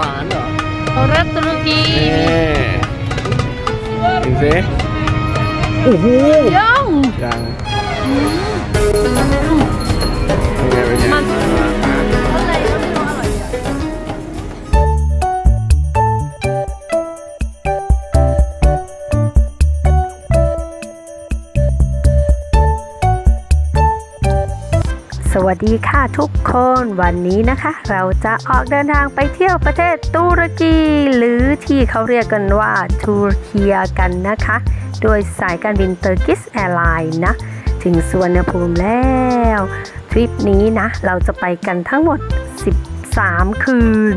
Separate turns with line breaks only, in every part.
วานเหรอ
รัตตุรกี
นี่ดูสิโอ้โห
ย่อง
ยังเป็นไงเป็นไง
วัสดีค่ะทุกคนวันนี้นะคะ เราจะออกเดินทางไปเที่ยวประเทศตุรกี หรือที่เขาเรียกกันว่าทูรเคียกันนะคะ โดยสายการบินเตอร์กิสแอร์ไลน์นะ ถึงสวนภูมิแล้ว ทริปนี้นะ เราจะไปกันทั้งหมด 13 คืน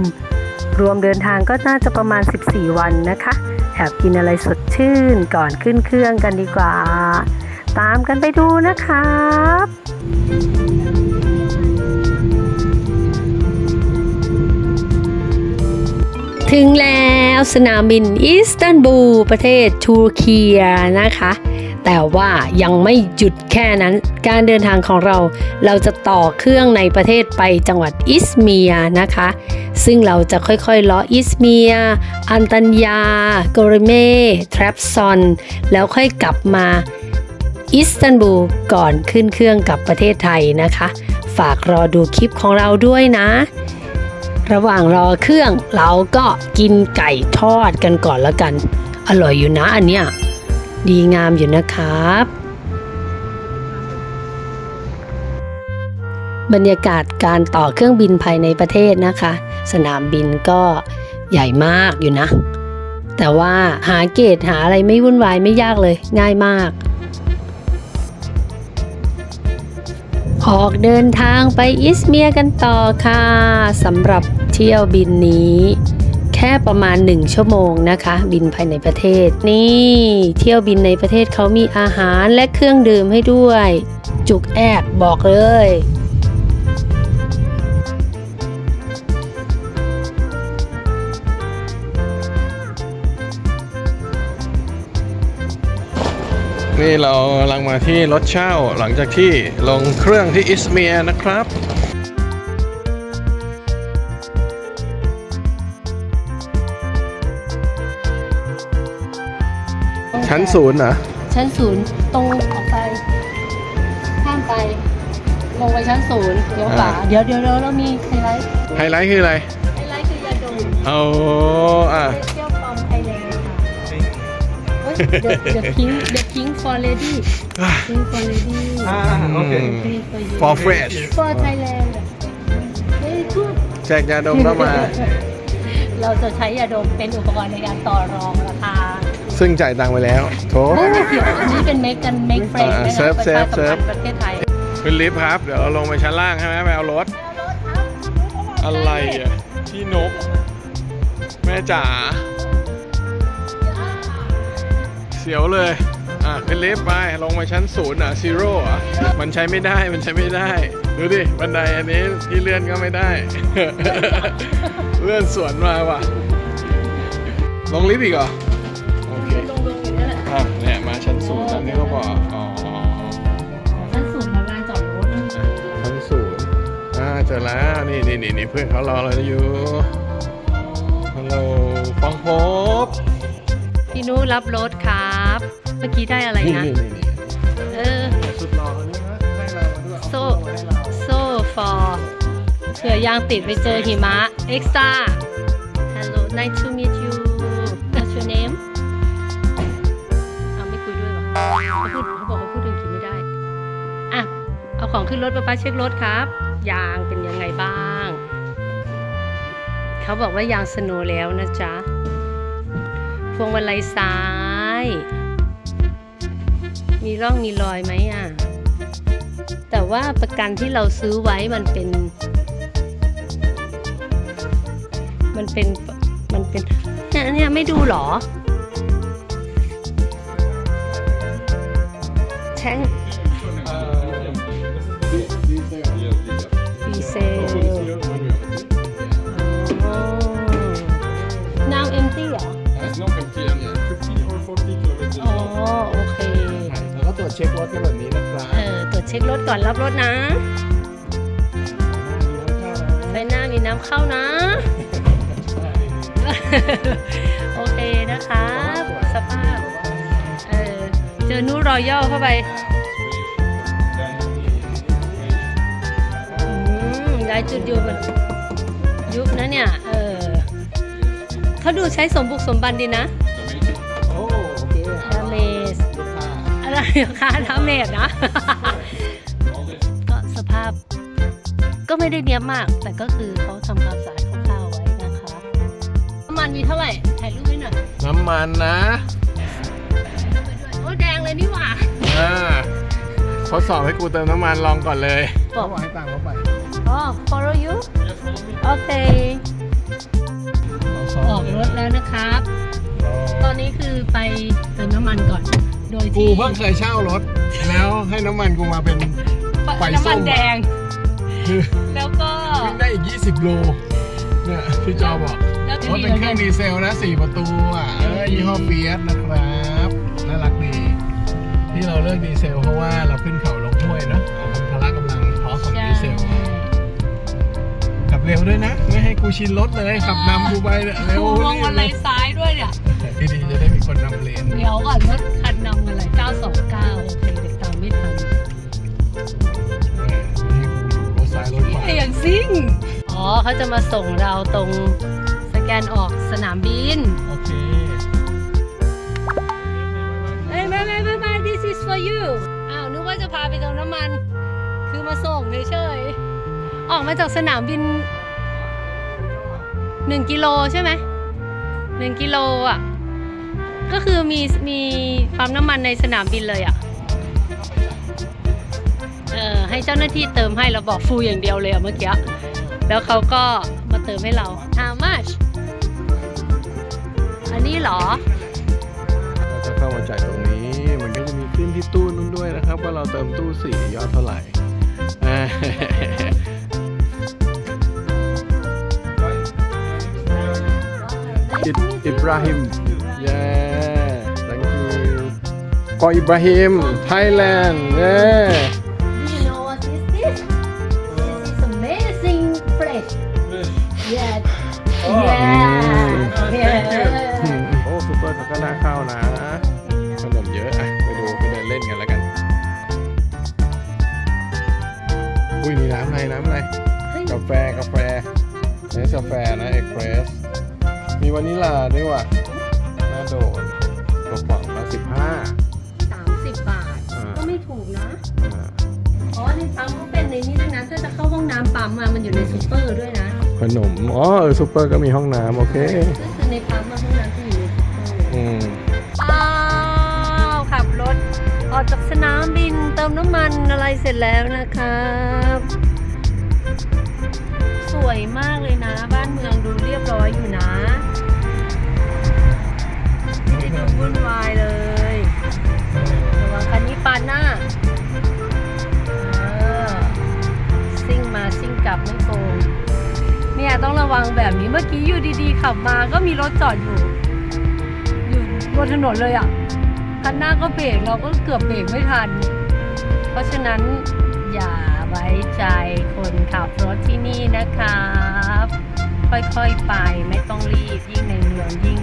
รวมเดินทางก็น่าจะประมาณ 14 วันนะคะแอบกินอะไรสดชื่นก่อนขึ้นเครื่องกันดีกว่า ตามกันไปดูนะครับ ถึงแล้วสนามบินอิสตันบูลประเทศทูรเคียนะคะ แต่ว่ายังไม่หยุดแค่นั้น การเดินทางของเรา เราจะต่อเครื่องในประเทศไปจังหวัดอิสเมียนะคะ ซึ่งเราจะค่อยๆเลาะอิสเมีย อันตัญญากรเมทรัปซอน แล้วค่อยกลับมาอิสตันบูลก่อนขึ้นเครื่องกลับประเทศไทยนะคะ ฝากรอดูคลิปของเราด้วยนะ ระหว่างรอเครื่องเราก็กินไก่ทอดกันก่อนแล้วกัน อร่อยอยู่นะอันเนี้ยดีงามอยู่นะครับ บรรยากาศการต่อเครื่องบินภายในประเทศนะคะ สนามบินก็ใหญ่มากอยู่นะ แต่ว่าหาเกตหาอะไรไม่วุ่นวายไม่ยากเลยง่ายมาก ออกเดินทางไปอิสเมียกันต่อค่ะสำหรับเที่ยวบินนี้ แค่ประมาณ 1 ชั่วโมงนะคะ บินภายในประเทศ นี่ เที่ยวบินในประเทศเขามีอาหารและเครื่องดื่มให้ด้วย จุกแอกบอกเลย
นี่เรากำลังมาที่รถเช่าหลังจากที่ลงเครื่องที่อิสเมียร์นะครับ ชั้นศูนย์เหรอ
ชั้นศูนย์ตรงออกไป ข้ามไป ลงไปชั้นศูนย์เดี๋ยวขวา
อ่า
เดี๋ยวเดี๋ยวเดี๋ยวเรามีไฮไลท์
ไฮไลท์คืออะไร
ไฮไลท์คือยาดม
เอาอะ
เที่ยวปอมไทยแลนด์ค่ะเฮ้ย The The Pink The Pink for Lady Pink for Lady
โอเค
Pink for you
for fresh
for Thailand Very good
แจกยาดมเข้ามา
เราจะใช้ยาดมเป็นอุปกรณ์ในการต่อรองราคา
ซึ่งจ่ายตังค์ไปแล้ว โถ
ไม่ไม่เกี่ยวอันนี้เป็น make กัน make friend
อ่า
นะ
เซิร์ฟ
ประ
เซิ
ชา
ร์ฟ
สัม
เซิร์ฟ
พันธ์ประเทศไทย
ขึ้นลิฟต์ครับ เดี๋ยวเราลงไปชั้นล่างใช่ไหมไปเอารถ อะไรอะที่นก แม่จ๋าเสียวเลย อะขึ้นลิฟต์ไป ลงมาชั้นศูนย์อะซีโร่อะ มันใช้ไม่ได้ มันใช้ไม่ได้ ดูดิ บันไดอันนี้ที่เลื่อนก็ไม่ได้ เลื่อนสวนมาว่ะ ลงลิฟต์อีกเหรอ โอเค
ลงลงอยู่นั่แหละ
อะเนี่ยมาชั้นศูนย์อันนี้ก็บอกอ๋อ
ชั้นสูงของลานจอดรถ
ชั้นศูนย์อ่าเจอแล้ว นี่นี่นี่เพื่อนเขารอเราอยู่ ฮัลโหลฟังพบ
พี่นุรับรถครับเมื่อกี้ได้อะไร
นี่
นะ
นี่นี่นี่
เออ
สุดรอคนนี้นะให้เรามาด้วย
โซ่โซ่ฟอร์เผื่อยางติดไปเจอหิมะ เอ็กซ์ต Hello nice to meet you What's your name เอาไม่คุยด้วยวะเขาพูดเขาบอกเขาพูดอังกฤษไม่ได้ อะ เอาของขึ้นรถไปป้าเช็ครถครับ ยางเป็นยังไงบ้าง เขาบอกว่ายางสโนว์แล้วนะจ๊ะ พวงมาลัยซ้าย มีร่องมีรอยไหมอะ แต่ว่าประกันที่เราซื้อไว้มันเป็น มันเป็น มันเป็นเนี่ยเนี่ยไม่ดูหรอ แท่ง เช็
ครถกันแบบนี้นะครับ
เออตรวจเช็ครถก่อนรับรถนะ ไฟหน้ามีน้ำเข้านะ
โอเคนะครับสภาพเออเจอนูรอยัลเข้าไปอืมย้ายจุดอยู่มันยุบนะเนี่ย เออเขาดูใช้สมบุกสมบันดีนะ
อะ
ไรคะดาเมจนะ ก็สภาพ ก็ไม่ได้เนี้ยบมาก แต่ก็คือเขาทำความสะอาดคร่าวๆไว้นะคะน้ำมันมีเท่าไหร่ถ่ายรูปให้หน่อย
น้ำมันนะ
ไปด้วยโอ้แดงเลยนี่หว่า
อ่าทดสอบให้กูเติมน้ำมันลองก่อนเลย
บอก
ให้ตังค์เขาไป
อ๋อ follow you โอเคออกรถแล้วนะครับ ตอนนี้คือไปเติมน้ำมันก่อน โดย
กู
ที่
เพิ่งเคยเช่ารถ แล้วให้น้ำมันกูมาเป็น ไฟส้มอะ
น้ำมันแดง
คือ
แล้วก็
วิ่งได้อีก 20 โล เนี่ยพี่จอบอก
แล้ว
รถเป็นเครื่องดีเซลนะ 4 ประตูอะเออยี่ห้อเฟียสนะครับน่ารักดี ที่เราเลือกดีเซลเพราะว่าเราขึ้นเขาลงห้วยเนอะเอาเป็นพละกำลังพอของ
ใช่
ดีเซลขับเร็วด้วยนะ ไม่ให้กูชินรถเลยขับนำกูไปเนี่ยเร็ว
โอ้มองวันไหลซ้ายด้วยเนี่ย
ที่ดีจะได้มีคนนำเลน
เดี๋ยวก่อนรถคั นนำกันเลย929 โอเคเด็กตามไม่ทัน
เออให้กูอยู่รถซ้ายรถขวา
เอียงซิ่ง อ๋อเขาจะมาส่งเราตรงสแกนออกสนามบิน
โอเค
เอ้ยไม่ไม่ไม่ไม่ this is for you อ้าวนึกว่าจะพาไปเติมน้ำมัน คือมาส่งเฉยๆ ออกมาจากสนามบินหนึ่งกิโลใช่ไหมหนึ่งกิโลอะ ก็คือมีมีปั๊มน้ำมันในสนามบินเลยอะ เออให้เจ้าหน้าที่เติมให้เราบอกฟูอย่างเดียวเลยอะเมื่อกี้ แล้วเขาก็มาเติมให้เรา how much อันนี้เหรอ
เราจะเข้ามาจ่ายตรงนี้ มันก็จะมีขึ้นที่ตู้นู้นด้วยนะครับ ว่าเราเติมตู้สี่ยอดเท่าไหร่อ่า อิบอิบราฮิม yeah for Ibrahim Thailand yeah
Do you know what is this? This is amazing fresh. Yeah. Yeah.
อืมโอ้ซูเปอร์เขาก็น่าเข้านะขนมเยอะอะไปดูไปเดินเล่นกันแล้วกัน อุ้ยมีน้ำอะไรน้ำอะไรกาแฟกาแฟเนสกาแฟนะเอ็กเพรสมีวานิลลาด้วยว่ะ อ๋อ
ในปั๊มก็เป็นในนี้ด้วยนะถ้าจะเข้าห้องน้ำปั๊มอะมันอยู่ในซูเปอร์ด้วยนะ
ขนม อ๋อเออซูเปอร์ก็มีห้องน้ำโอเค
ก็คือในปั๊มอะห้องน้ำที่อยู่ในซูเปอร์
อืม
อ้าวขับรถออกจากสนามบินเติมน้ำมันอะไรเสร็จแล้วนะครับ สวยมากเลยนะ บ้านเมืองดูเรียบร้อยอยู่นะไม่ได้ดูวุ่นวายเลยระวังคันนี้ปานหน้า ซิ่งมาซิ่งกลับไม่โกงเนี่ยต้องระวังแบบนี้เมื่อกี้อยู่ดีๆขับมาก็มีรถจอดอยู่ อยู่บนถนนเลยอะคันหน้าก็เบรกเราก็เกือบเบรกไม่ทัน เพราะฉะนั้นอย่าไว้ใจคนขับรถที่นี่นะครับ ค่อยๆไปไม่ต้องรีบยิ่งในเมืองยิ่ง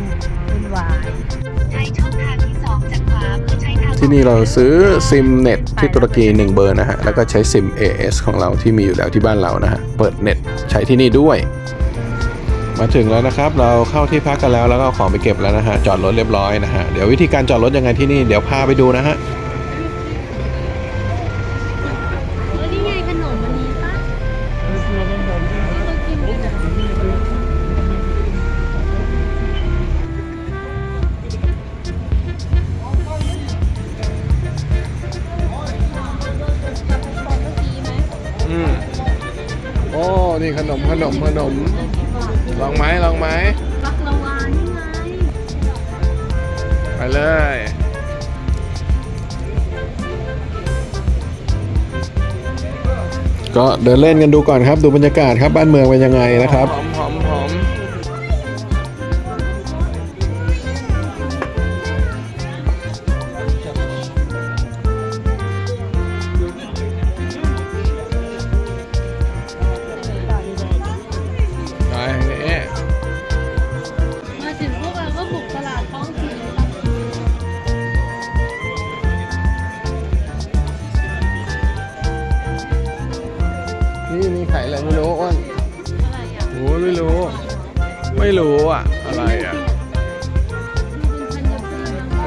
วุ่นวาย
ใช้ช่องทางที่2จากขวาเพื่อใช้ทาง
ที่นี่เราซื้อซิมเน็ตที่ตุรกี 1 เบอร์นะฮะ แล้วก็ใช้ซิม AS ของเราที่มีอยู่แล้วที่บ้านเรานะฮะ เปิดเน็ตใช้ที่นี่ด้วย มาถึงแล้วนะครับ เราเข้าที่พักกันแล้วแล้วก็เอาของไปเก็บแล้วนะฮะ จอดรถเรียบร้อยนะฮะ เดี๋ยววิธีการจอดรถยังไงที่นี่ เดี๋ยวพาไปดูนะฮะ
นี่ขนมขนม
ลองไหมลองไหม
บักละวานี่ไง
ไปเลยก็เดินเล่นกันดูก่อนครับ ดูบรรยากาศครับบ้านเมืองเป็นยังไงนะครับหอมหอมหอม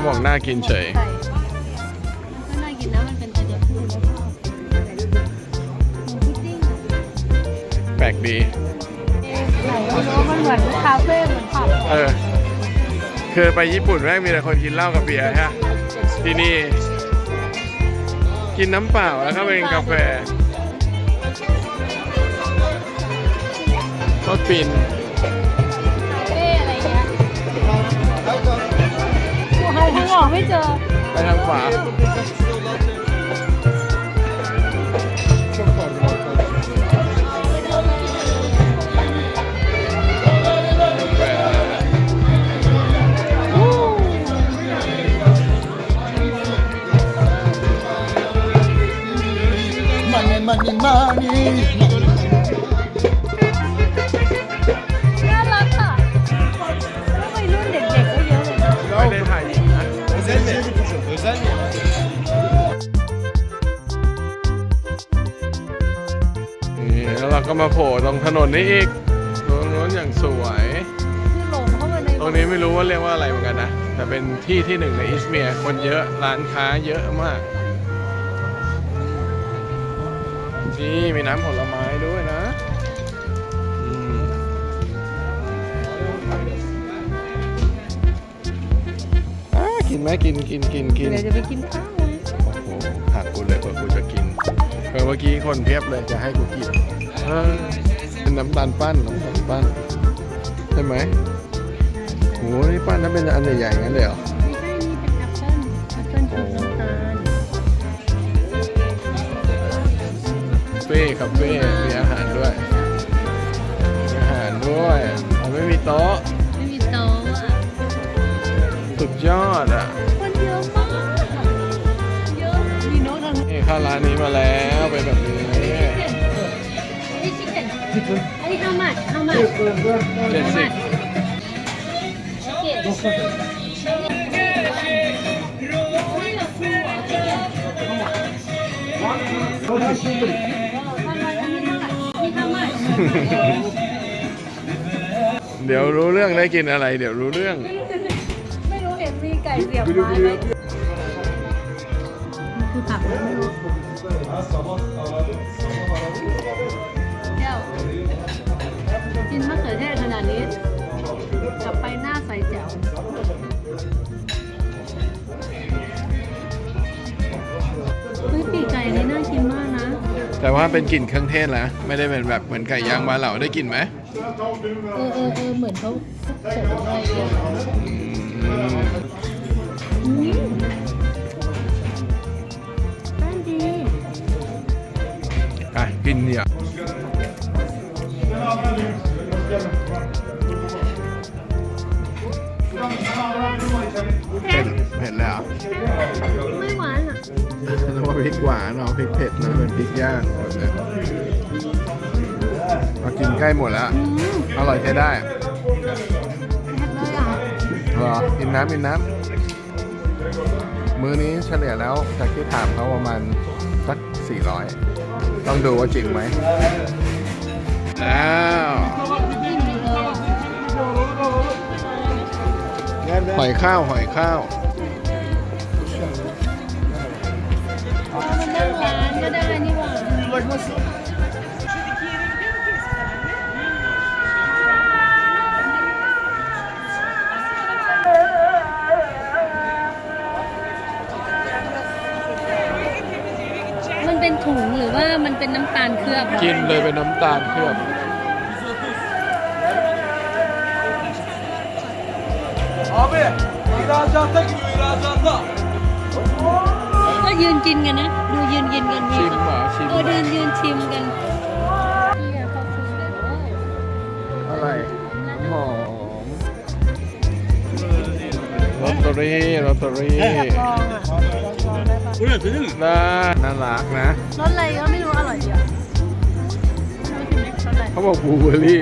เขาบอกน่ากินเฉย
ก็น่ากินนะมันเป็นธัญพืชแล้วก็หมูพุดดิ้ง
แปลกดี
ไหนไม่รู้มันเหมือนคาเฟ่เหมือนผับ
เออ คือไปญี่ปุ่นแม่งมีแต่คนกินเหล้ากับเบียร์ฮะ ที่นี่ กินน้ำเปล่าแล้วก็เป็นกาแฟก็ปิน
ออกไม่เจอ
ไปทางขวา
น่ารักอ่ ก็
มาโผล่ตรงถนนนี้อีกตรงนู้นอย่างสวย
คือหลงเข้ามาใน
ตรงนี้ไม่รู้ว่าเรียกว่าอะไรเหมือนกันนะ แต่เป็นที่ที่หนึ่งในอิสเมียร์คนเยอะร้านค้าเยอะมาก นี่มีน้ำผลไม้ด้วยนะอืมอ่ากินไหมกินกินกินกิน
เดี๋ยวจะไปกินข้าว
เผื่อเมื่อกี้คนเพียบเลยจะให้กูกินเออเป็นน้ำตาลปั้นน้ำตาลปั้นใช่ไหมโอ้โหนี่ปั้นนั้นเป็นอันใหญ่ๆงั้นเลยเหรอ
ไม่ใช่นี่เป็นแอปเปิ้ลแอปเปิ้ลชุบน้ำตาล
เฟ่คาเฟ่มีอาหารด้วยมีอาหารด้วยแต่ไม่มีโต๊ะ
ไม่มีโต๊ะอะ
สุดยอดอะ เข้าร้านนี้มาแล้วเป็นแบบนี้
ไอ้ชิคเก้นไอ้ how much how much
เจ็ดสิบ
Okay. How much?
เดี๋ยวรู้เรื่องได้กินอะไร เดี๋ยวรู้เรื่อง
ไม่รู้เห็นมีไก่เสียบไม้ไหม คือผักนะไม่รู้แก้วกินมะเขือเทศขนาดนี้ กลับไปหน้าใสแจ๋วเฮ้ยปีกไก่นี่น่ากินมากนะ
แต่ว่าเป็นกลิ่นเครื่องเทศแล้วไม่ได้เป็นแบบเหมือนไก่ย่างบ้านเราได้กลิ่นไหม
เออเออเออเหมือนเขาผสมอะไรกัน
อืม
อืม
กินเนี่ยเผ็ดเผ็ดแล้ว
ไม่หวานอะ
นึกว่าพริกหวานเนาะพริกเผ็ดนะเป็นพริกย่างหมดเลยมากินใกล้หมดแล้ว
อืม
อร่อยใช้ได้
เผ็ดเลยอะ
เหรอกินน้ำกินน้ำ มื้อนี้เฉลี่ยแล้วจากที่ถามเขาประมาณสัก 400 ต้องดูว่าจริงไหมแล้วหอยข้าวหอยข้าว
มันนั่งร้านก็ได้นี่หว่ามันเป็นถุงามันเป็นน้ำตาลเคลือบ
กินเลยเป็นน้ำตาลเคลือบ
Abi ihracata gidiyor ihracata.
ก็ยืนกินกันนะ ดูยืนกินกัน
ชิมเหรอชิม
เออเดินยืนชิมกันนี่อะเขาซื้อเลยโอ้
อะไรหอมลอตเตอรี่ลอตเตอรี่
ลองอะ
น่าน่ารักนะ
รสอะไรก็ไม่รู้อร่อยดีอะไม่รู้ชิมไหมรสอะไร
เขาบอกบูเบอรี่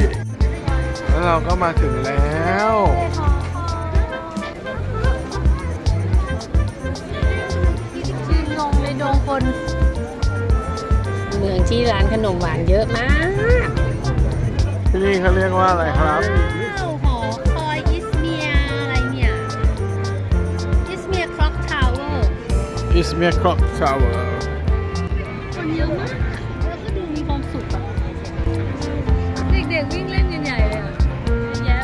แล้วเราก็มาถึงแล้ว
ยืนงงในดงคน เมืองที่ร้านขนมหวานเยอะมาก
ที่นี่เขาเรียกว่าอะไรครับ
อิสเมียคร
อกทาวเวอร์
คนเยอะมาก แล้วก็ดูมีความสุขอะเด็กๆวิ่งเล่นกันใหญ่เลยอะเยอะแยะ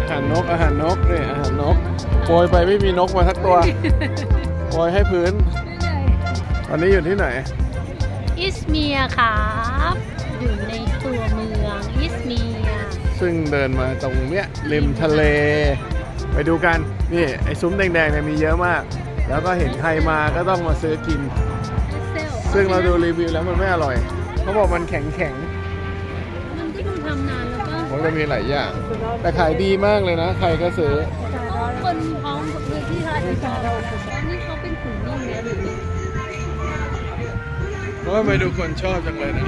อาหารนกอาหารนกนี่อาหารนกโปรยไปไม่มีนกมาสักตัวโปรยให้พื้น ตอนนี้อยู่ที่ไหน
อิสเมียครับ อยู่ในตัวเมืองอิสเมีย
ซึ่งเดินมาตรงเนี้ยริมทะเล ไปดูกัน นี่ ไอ้ซุ้มแดงๆเนี่ยมีเยอะมาก แล้วก็เห็นใครมาก็ต้องมาซื้อกิน ซึ่งเราดูรีวิวแล้วมันไม่อร่อย เขาบอกมันแข็งแข็ง
มันก็ดูทำนานแล้วก็
ๆมันจะมีหลายอย่าง แต่ขายดีมากเลยนะ ใครก็ซื้อ
คนท้องเมืองที่ร้านชาเราอันนี้เขาเป็นขุนนิ่งนะดูดิ
เพราะว่าไปดูคนชอบจังเลยนะ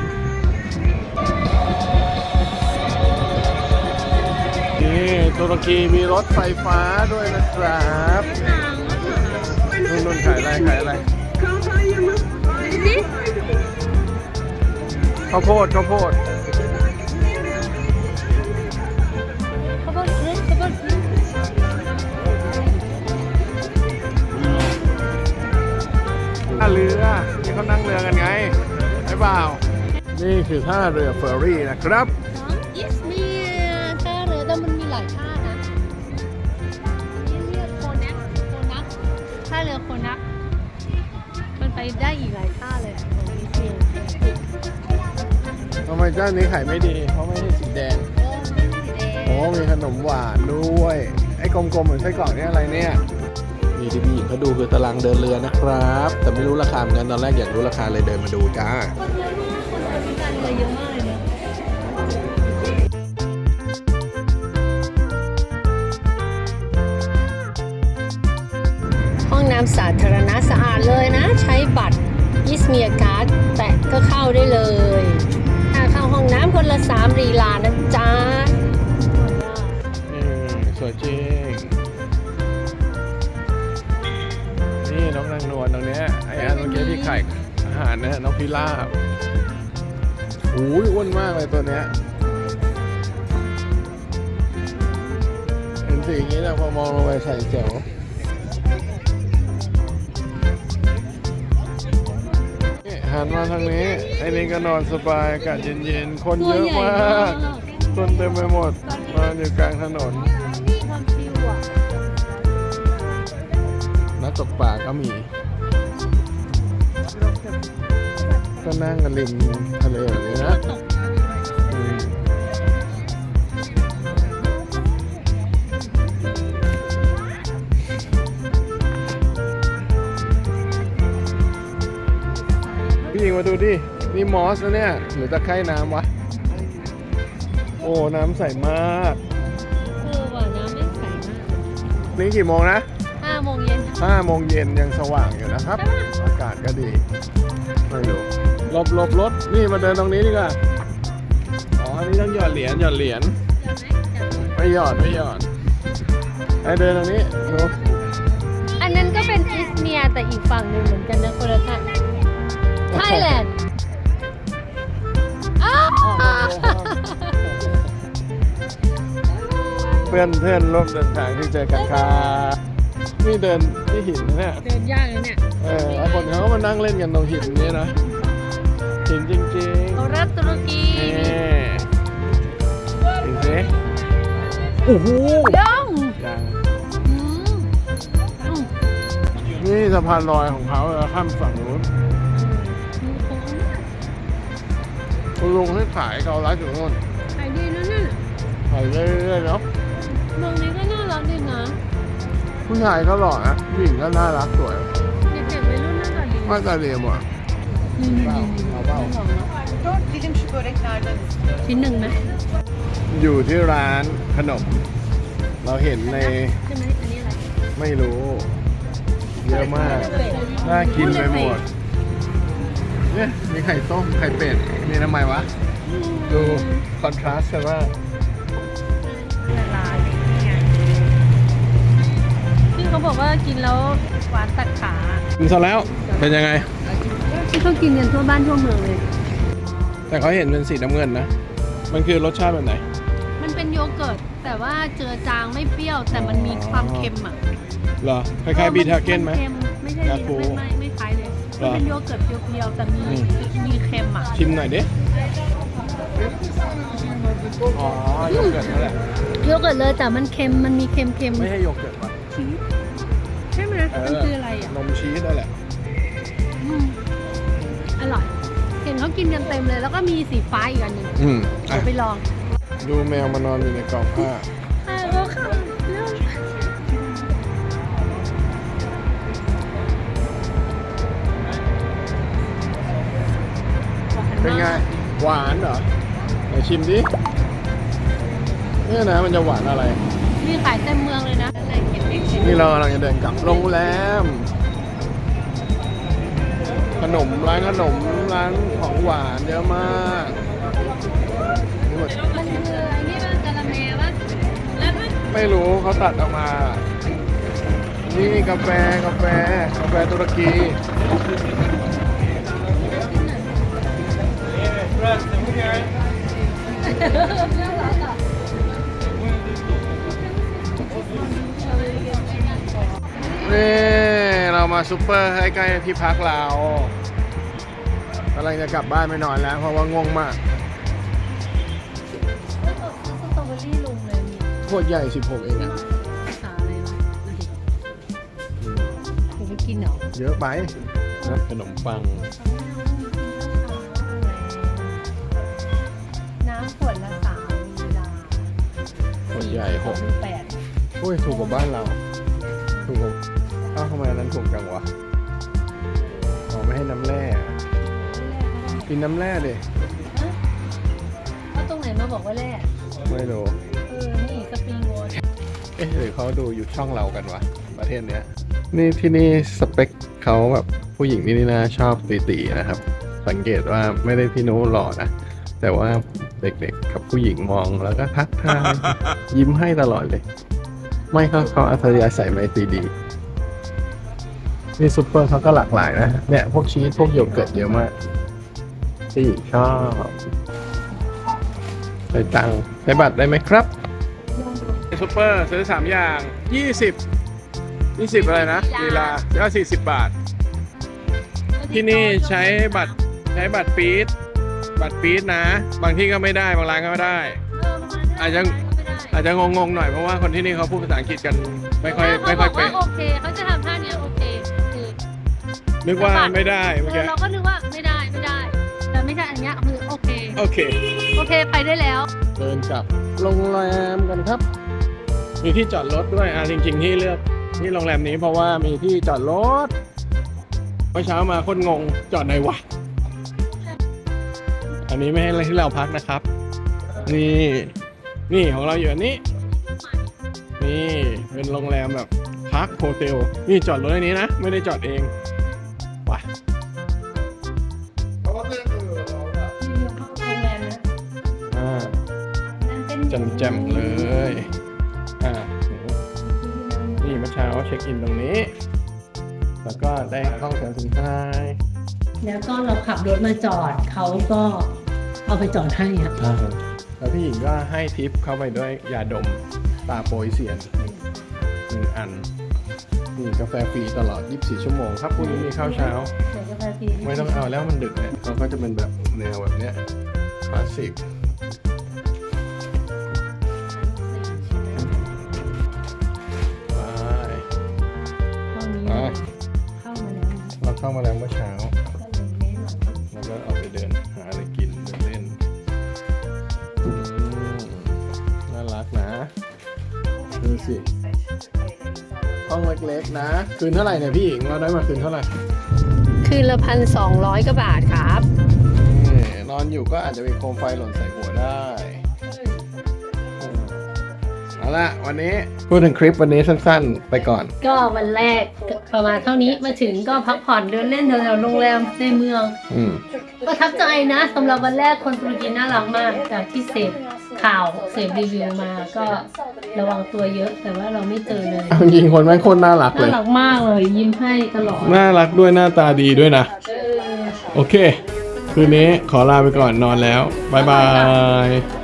นี่ตุรกีมีรถไฟฟ้าด้วยนะครับ นู่นนู่นขายอะไรขายอะไร
ดิ
ข้าวโพดข้าวโพด
เขาบอกเฮ้ยเขาบอก
ท่าเรือที่เขานั่งเรือกันไงใช่เปล่านี่คือท่าเรือเฟอร์รี่นะครับ
เรือโคนักมันไปได้อีกหลายท่าเลยอะของอิสเมีย
ทำไมเจ้านี้ขายไม่ดี เพราะไม่ใช่สีแดง
โอ้มันสีแดง
โอ้มีขนมหวานด้วย ไอ้กลมๆเหมือนไส้กรอกนี่อะไรเนี่ยนี่ที่พี่หญิงเขาดูคือตารางเดินเรือนะครับ แต่ไม่รู้ราคาเหมือนกันตอนแรกอยากรู้ราคาเลยเดินมาดูจ้า
ห้องน้ำสาธารณะสะอาดเลยนะ ใช้บัตรยิสเมียการ์ดแตะก็เข้าได้เลยค่าเข้าห้องน้ำคนละสามรีลานะจ๊ะ
นี่สวยจริง นี่น้องนางนวลตรงเนี้ยไอ้อันเมื่อกี้ที่ไขายอาหารนี่น้องพิราบโอ้ยอ้วนมากเลยตัวเนี้ยเห็นสีอย่างนี้นะพอมองลงไปใส่แจ๋ว หันมาทางนี้ ไอ้นี่ก็นอนสบายอากาศเย็นๆ คนเยอะมากคนเต็มไปหมดนอนอยู่กลางถนน นักตกปลาก็มี ก็นั่งกันริมทะเลแบบนี้นะ มาดูดิ นี่มอสนะเนี่ย หรือตะไคร่น้ำวะ โอ้ น้ำใสมาก
เออว่าน้ำไม่ใสมาก
นี่กี่โมงนะ
ห้าโมงเย็น
ห้าโมงเย็นยังสว่างอยู่นะครับ อากาศก็ดีไม่รู้หลบหลบรถ นี่มาเดินตรงนี้ดีกว่า อ๋ออันนี้ต้องหยอดเหรียญหยอดเหรียญไม่หยอดไม่หยอดไอเดินตรงนี้ดู
อันนั้นก็เป็นอิสเมียแต่อีกฝั่งหนึ่งเหมือนกันนะคนละท่าน ไทยแลนด์อ้าว
เพื่อนเพื่อนร่วมเดินทางที่เจอกันค่ะนี่เดินที่หินนะเนี่ย
เดินยากเลยเนี่ย
เออแล้วคนเขาก็มานั่งเล่นกันตรงหินนี่นะหินจริง
เขารักตุรกี
ๆนี่ดูสิโอ้โห
ย่อง
ยัง
อืมอืม
นี่สะพานลอยของเขาแล้วข้ามฝั่งนู้น คุณลุงให้ขายเกาลัดอยู่นู่น
ขายดีนะเนี่ย
ขายเรื่อยๆเนาะ
เมืองนี้ก็น่ารักดีนะ
ผู้ชายก็หล่อนะผู้หญิงก็น่ารักสวย
เด็กๆวัยรุ่นน่ารักดี
มาตาเรียมอะ
นี่
เปล่าเอาเปล่า
ชิ้นหนึ่งไหม
อยู่ที่ร้านขนม เราเห็นใน
ใช่ไหมอันนี้อะไร
ไม่รู้ เยอะมาก น่ากินไปหมด เนี่ยมีไข่ต้ม ไข่เป็ด มีทำไมวะ ดูคอนทราสต์กันว่า
ละลายนี่ไงพี่เขาบอกว่ากินแล้วหวานตัดขา
กินซะแล้ว เป็นยังไง
ที่เขากินกันทั่วบ้านทั่วเมืองเลย
แต่เขาเห็นเป็นสีน้ำเงินนะ มันคือรสชาติแบบไหน
มันเป็นโยเกิร์ต แต่ว่าเจือจางไม่เปรี้ยว แต่มันมีความเค็มอะ
เหรอ คล้ายๆบีทาเก้นไหม
ค็ไม่ใช่
ยาคู
ไม่ไม่ไม่คล้ายเลย
เหร
มั น
อ
เป็นโยเกิร์ตเปรี้ยวๆแต่มี
อืม
มีเค็มอะ
ชิมหน่อยดิอ๋อโยเกิร์ตนั่นแหละ
โยเกิร์ตเลยแต่มันเค็มมันมีเค็มเค็ม
ไม่ใช่โยเกิร์ตว่ะ
ชีสใช่ไหม
เออ
มันคืออะไรอะ
นมชีสนั่นแหละ
อืมอร่อยเห็นเขากินกันเต็มเลย แล้วก็มีสีฟ้าอีกอันหนึ่ง
อืมอะ
เดี๋ยวไปลอง
ดูแมวมานอนอยู่ในกล่องผ้า
อะก็ เป็
นไง หวานเหรอไหนชิมดิเนี่ยนะมันจะหวานอะไร
มีขายเต็มเมืองเลยนะอะไรเก็บเล็ก
นี่เรากำลังจะเดินกลับโรงแรม ขนมร้านขนมร้านของหวานเยอะมากนี่หมด
มันคืออะไรนี่มันกะละแมวะแล้วมัน
ไม่รู้เขาตัดออกมา นี่กาแฟกาแฟกาแฟตุรกี นี่เรามาซูเปอร์ใกล้ๆที่พักเรากำลังจะกลับบ้านไม่นอนแล้ว เพราะว่าง่วงมาก
สตรอเบอรี่ลุงเลยมี
โคตรใหญ่ 16 เองอะ
ภาษาอะไรวะดูดิผมไม่กินเหรอ
เยอะไปนะขนมปัง
ด
ใหญ่หก
มีแปด
โอ้ยถูกกว่าบ้านเรา ถูกกว่าเอ้าวทำไมอันนั้นถูกจังวะอ๋อไม่ให้น้ำแร่อะกินน้ำแร่ดิ
แล้วตรงไหนมาบอกว่าแร่
ไม่รู้
เออ นี่สปริงวอเตอร์
เอ๊ะหรือเขาดูอยู่ช่องเรากันวะ ประเทศเนี้ย นี่ที่นี่สเปคเขาแบบผู้หญิงที่นี่นะชอบตีๆนะครับ สังเกตว่าไม่ได้พี่โน้หล่อนะ แต่ว่าเด็กๆ กับผู้หญิงมองแล้วก็ทักทายยิ้มให้ตลอดเลย ไม่เขาเขาอัธยาศัยไมตรีดีนี่ซุปเปอร์เขาก็หลากหลายนะ เนี่ย พวกชีสพวกโยเกิร์ตเยอะมากที่หญิงชอบใส่ตังค์ใช้บัตรได้ไหมครับซุปเปอร์ซื้อสามอย่างยี่สิบยี่สิบอะไรนะลีลาก็สี่สิบบาท ที่นี่ใช้บัตรใช้บัตรปี๊ด บัตรปี๊ดนะ บางที่ก็ไม่ได้บางร้านก็ไม่ได้ อาจจะอาจจะงงๆหน่อยเพราะว่าคนที่นี่เขาพูดภาษาอังกฤษกันไม่ค่อยไม่ค่อย
เขาบ
เป็
ก
น
ว่าโอเคเขาจะทำท่าเนี้ยโอเคคือ
นึกว่าไม่ได้
เอ
เมื่อ
อ
กี้
เราก็นึกว่าไม่ได้ไม่ได้ แต่ไม่ใช่อันเนี้ยคือโอเค
โอเค
โอเคไปได้แล้ว
เดินกลับโรงแรมกันครับ มีที่จอดรถด้วยอะจริง ๆ ที่เลือกที่โรงแรมนี้เพราะว่ามีที่จอดรถเมื่อเช้ามาคนงงจอดไหนวะ อันนี้ไม่ให้ที่เราพักนะครับ นี่ นี่ของเราอยู่อันนี้ นี่เป็นโรงแรมแบบพักโฮเทลนี่จอดรถอันนี้นะ ไม่ได้จอดเองว่ะ
โรงแรมนะ
อ่า
นั่นเป็น
แจมๆเลย อ่า นี่เมื่อเช้าเช็คอินตรงนี้ แล้วก็ได้ห้องแถวสุดท้าย
แล้วก็เราขับรถมาจอดเขาก็เอาไปจอดให้อะ
แล้วพี่หญิงก็ให้ทิปเข้าไปด้วยยาดมตาโปยเซียนหนึ่งอันมีกาแฟฟรีตลอด 24 ชั่วโมงครับพรุ่งนี้มีข้าวเช้า
เดี๋ยวกาแฟฟรี
ไม่ต้องเอาแล้วมันดึกเนี่ยเขาก็จะเป็นแบบแนวแบบเนี้ยคลาสสิก นะ คืนเท่าไหร่เนี่ยพี่หญิงเราได้มาคืนเท่าไหร่
คืนละพันสองร้อยกว่าบาทครับ
นี่นอนอยู่ก็อาจจะมีโคมไฟหล่นใส่หัวได้อืมเอาละวันนี้พูดถึงคลิปวันนี้สั้นๆ ไปก่อน
ก็วันแรกประมาณเท่านี้มาถึงก็พักผ่อนเดินเล่นแถวๆโรงแรมในเมือง
อืม
ประทับใจนะสำหรับวันแรกคนตุรกีน่ารักมากจากที่เสพ ข่าวเสพรีวิวมาก็ระวังตัวเยอะแต่ว่าเราไม่เจอเลย
จริงๆคนแม่งโคตรน่ารักเล
น่าย รักมากเลยยิ้มให้ตลอด
น่ารักด้วยหน้าตาดีด้วยนะ
เออ
โอเค คืนนี้ขอลาไปก่อนนอนแล้ว บ๊ายบาย